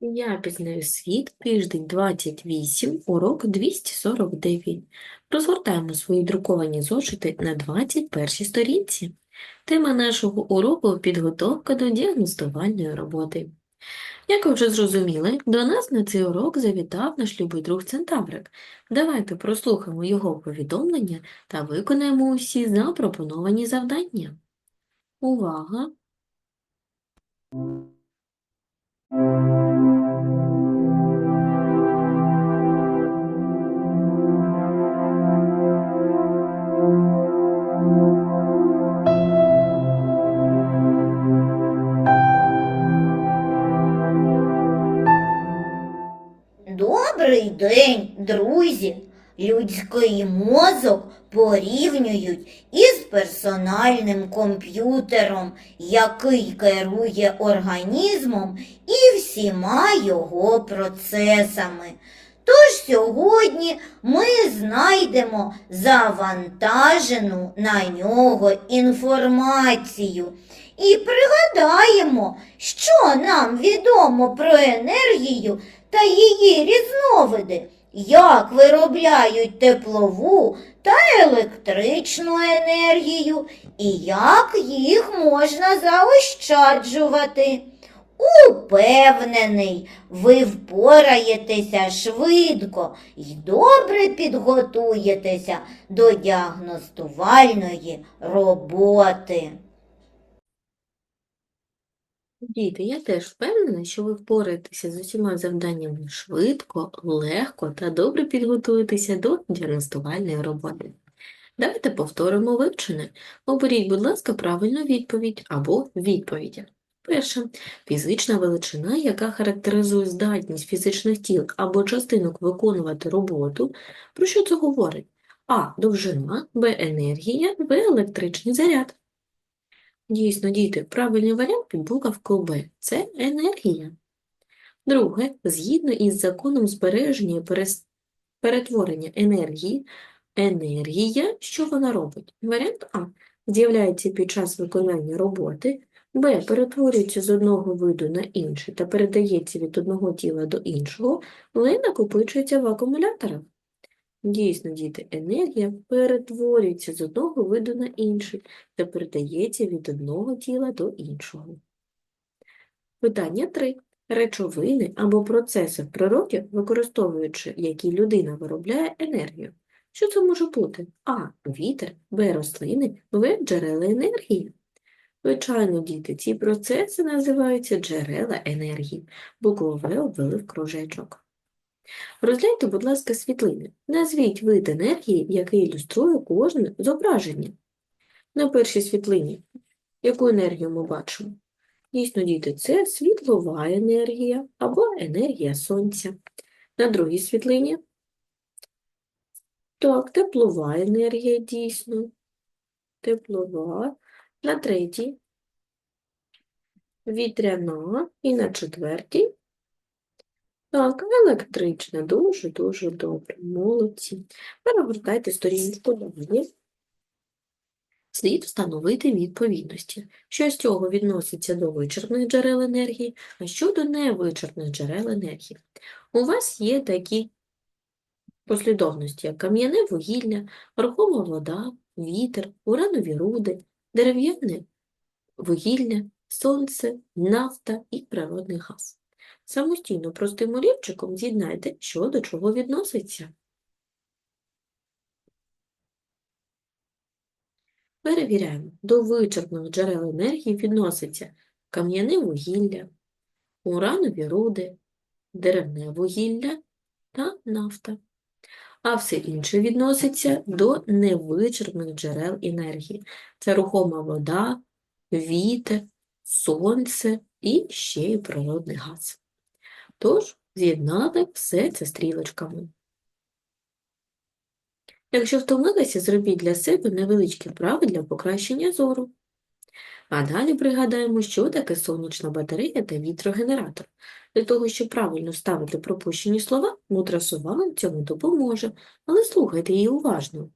Я пізнаю світ, тиждень 28, урок 249. Розгортаємо свої друковані зошити на 21 сторінці. Тема нашого уроку – підготовка до діагностувальної роботи. Як ви вже зрозуміли, до нас на цей урок завітав наш любий друг Центаврик. Давайте прослухаємо його повідомлення та виконаємо усі запропоновані завдання. Увага! Добрий день, друзі! Людський мозок порівнюють із персональним комп'ютером, який керує організмом і всіма його процесами. Тож сьогодні ми знайдемо завантажену на нього інформацію і пригадаємо, що нам відомо про енергію та її різновиди, як виробляють теплову та електричну енергію і як їх можна заощаджувати. Упевнений, ви впораєтеся швидко і добре підготуєтеся до діагностувальної роботи. Діти, я теж впевнена, що ви впораєтеся з усіма завданнями швидко, легко та добре підготуєтеся до діагностувальної роботи. Давайте повторимо вивчене. Оберіть, будь ласка, правильну відповідь або відповіді. Перше. Фізична величина, яка характеризує здатність фізичних тіл або частинок виконувати роботу. Про що це говорить? А. Довжина, Б. Енергія, В. Електричний заряд. Дійсно, діти, правильний варіант під буковкою Б – це енергія. Друге, згідно із законом збереження і перетворення енергії, енергія, що вона робить? Варіант А – з'являється під час виконання роботи, Б – перетворюється з одного виду на інший та передається від одного тіла до іншого, В – накопичується в акумуляторах. Дійсно, діти, енергія перетворюється з одного виду на інший та передається від одного тіла до іншого. Питання 3. Речовини або процеси в природі, використовуючи які людина виробляє енергію. Що це може бути? А. Вітер, Б. Рослини, В. Джерела енергії. Звичайно, діти, ці процеси називаються джерела енергії. Букву В обвели в кружечок. Розгляньте, будь ласка, світлини. Назвіть вид енергії, який ілюструє кожне зображення. На першій світлині яку енергію ми бачимо? Дійсно, діти, це світлова енергія або енергія сонця. На другій світлині так, теплова енергія, дійсно. Теплова. На третій вітряна і на четвертій так, електрична, дуже-дуже добре, молодці. Перегортайте сторінку далі. Слід встановити відповідності. Що з цього відноситься до вичерпних джерел енергії, а що до невичерпних джерел енергії. У вас є такі послідовності, як кам'яне вугілля, рухома вода, вітер, уранові руди, дерев'яне вугілля, сонце, нафта і природний газ. Самостійно простим олівчиком з'єднайте, що до чого відноситься. Перевіряємо. До вичерпних джерел енергії відноситься кам'яне вугілля, уранові руди, деревне вугілля та нафта. А все інше відноситься до невичерпних джерел енергії. Це рухома вода, вітер, сонце і ще й природний газ. Тож, з'єднали все це стрілочками. Якщо втомилися, зробіть для себе невеличкі вправи для покращення зору. А далі пригадаємо, що таке сонячна батарея та вітрогенератор. Для того, щоб правильно ставити пропущені слова, мудра сова вам цьому допоможе, але слухайте її уважно.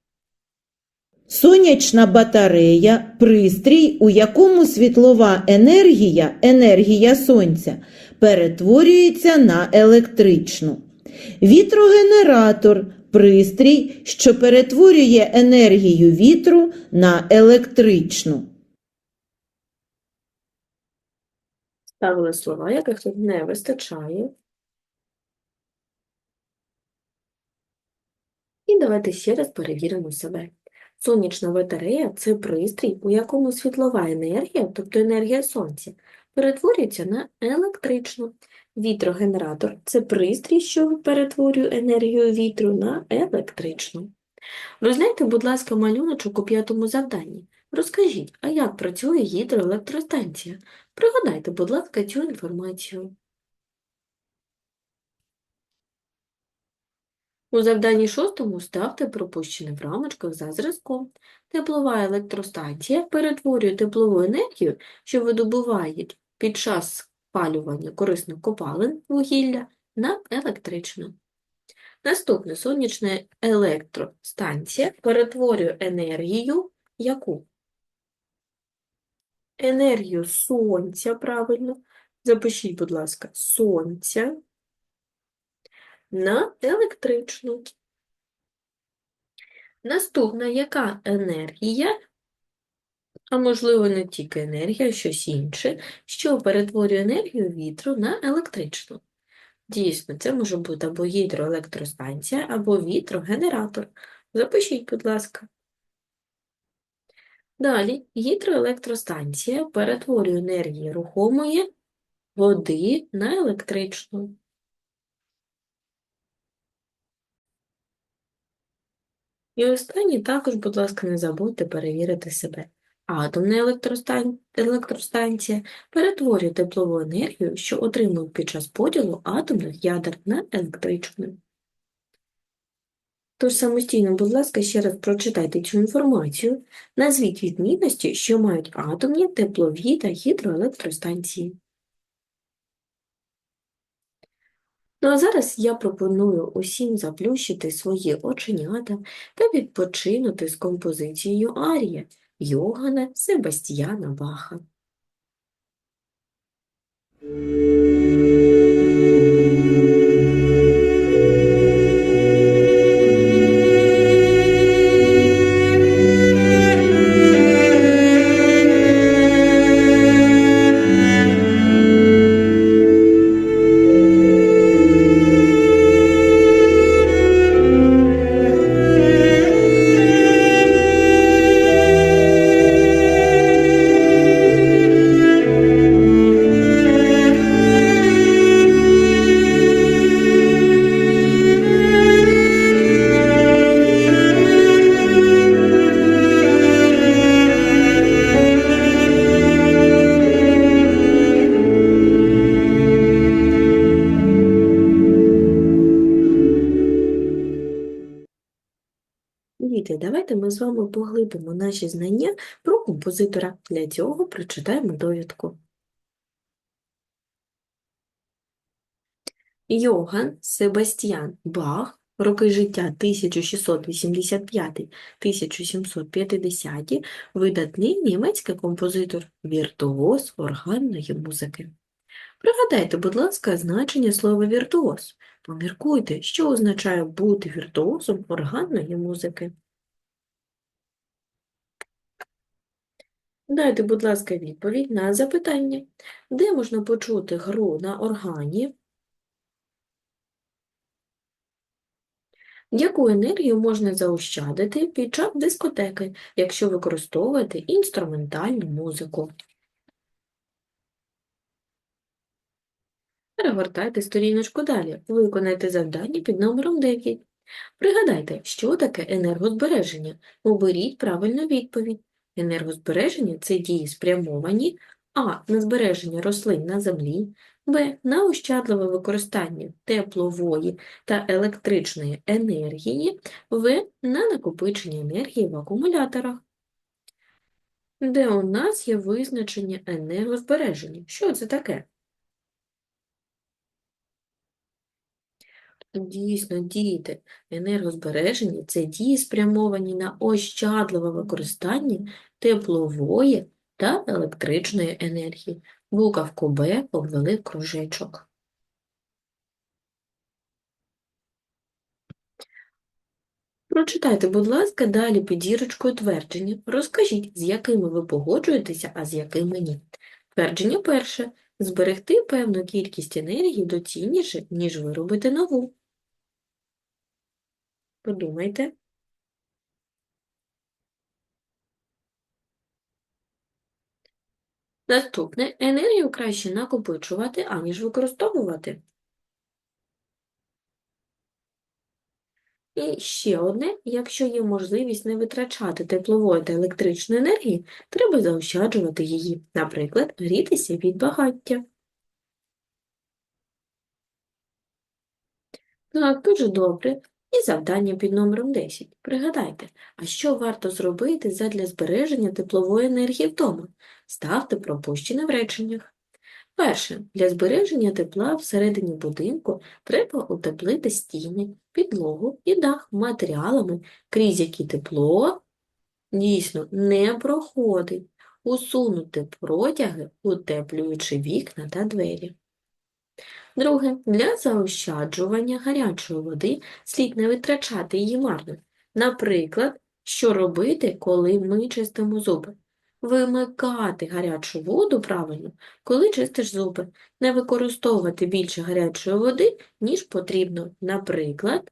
Сонячна батарея пристрій, у якому світлова енергія, енергія сонця, перетворюється на електричну. Вітрогенератор пристрій, що перетворює енергію вітру на електричну. Ставили слова, яких тут не вистачає. І давайте ще раз перевіримо себе. Сонячна батарея – це пристрій, у якому світлова енергія, тобто енергія сонця, перетворюється на електричну. Вітрогенератор – це пристрій, що перетворює енергію вітру на електричну. Розгляньте, будь ласка, малюночок у п'ятому завданні. Розкажіть, а як працює гідроелектростанція? Пригадайте, будь ласка, цю інформацію. У завданні шостому ставте пропущене в рамочках за зразком. Теплова електростанція перетворює теплову енергію, що видобувають під час спалювання корисних копалин вугілля, на електричну. Наступне сонячна електростанція перетворює енергію яку? Енергію сонця, правильно. Запишіть, будь ласка, сонця на електричну. Наступна, яка енергія, а можливо не тільки енергія, а щось інше, що перетворює енергію вітру на електричну. Дійсно, це може бути або гідроелектростанція, або вітрогенератор. Запишіть, будь ласка. Далі, гідроелектростанція перетворює енергію рухомої води на електричну. І останнє також, будь ласка, не забудьте перевірити себе. Атомна електростан... електростанція перетворює теплову енергію, що отримують під час поділу атомних ядер на електричну. Тож самостійно, будь ласка, ще раз прочитайте цю інформацію, назвіть відмінності, що мають атомні, теплові та гідроелектростанції. Ну а зараз я пропоную усім заплющити свої оченята та відпочинути з композицією Арія Йогана Себастьяна Баха. Давайте ми з вами поглибимо наші знання про композитора. Для цього прочитаємо довідку. Йоган Себастьян Бах, роки життя 1685-1750, видатний німецький композитор, віртуоз органної музики. Пригадайте, будь ласка, значення слова віртуоз. Поміркуйте, що означає бути віртуозом органної музики. Дайте, будь ласка, відповідь на запитання, де можна почути гру на органі, яку енергію можна заощадити під час дискотеки, якщо використовувати інструментальну музику. Перегортайте сторіночку далі. Виконайте завдання під номером 9. Пригадайте, що таке енергозбереження. Оберіть правильну відповідь. Енергозбереження – це дії спрямовані а. на збереження рослин на землі, б. на ощадливе використання теплової та електричної енергії, в. на накопичення енергії в акумуляторах. Де у нас є визначення енергозбереження? Що це таке? Дійсно, діти, енергозбереження – це дії, спрямовані на ощадливе використання теплової та електричної енергії. Буковку Б обвели в кружечок. Прочитайте, будь ласка, далі під зірочкою твердження. Розкажіть, з якими ви погоджуєтеся, а з якими ні. Твердження перше. Зберегти певну кількість енергії доцільніше, ніж виробити нову. Подумайте. Наступне. Енергію краще накопичувати, аніж використовувати. І ще одне. Якщо є можливість не витрачати теплової та електричної енергії, треба заощаджувати її. Наприклад, грітися від багаття. Так, дуже добре. І завдання під номером 10. Пригадайте, а що варто зробити задля збереження теплової енергії вдома? Ставте пропущене в реченнях. Перше, для збереження тепла всередині будинку треба утеплити стіни, підлогу і дах матеріалами, крізь які тепло дійсно не проходить. Усунути протяги, утеплюючи вікна та двері. Друге, для заощаджування гарячої води слід не витрачати її марно. Наприклад, що робити, коли ми чистимо зуби? Вимикати гарячу воду правильно, коли чистиш зуби. Не використовувати більше гарячої води, ніж потрібно. Наприклад,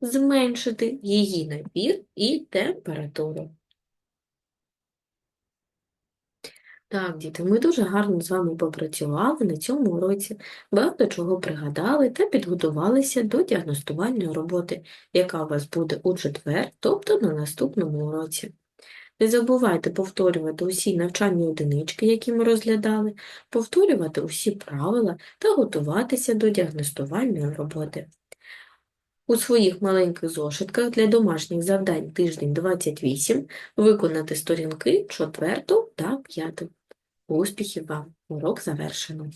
зменшити її напір і температуру. Так, діти, ми дуже гарно з вами попрацювали на цьому уроці, багато чого пригадали та підготувалися до діагностувальної роботи, яка у вас буде у четвер, тобто на наступному уроці. Не забувайте повторювати усі навчальні одинички, які ми розглядали, повторювати усі правила та готуватися до діагностувальної роботи. У своїх маленьких зошитках для домашніх завдань тиждень 28 виконати сторінки 4 та 5. Успіхів вам! Урок завершено.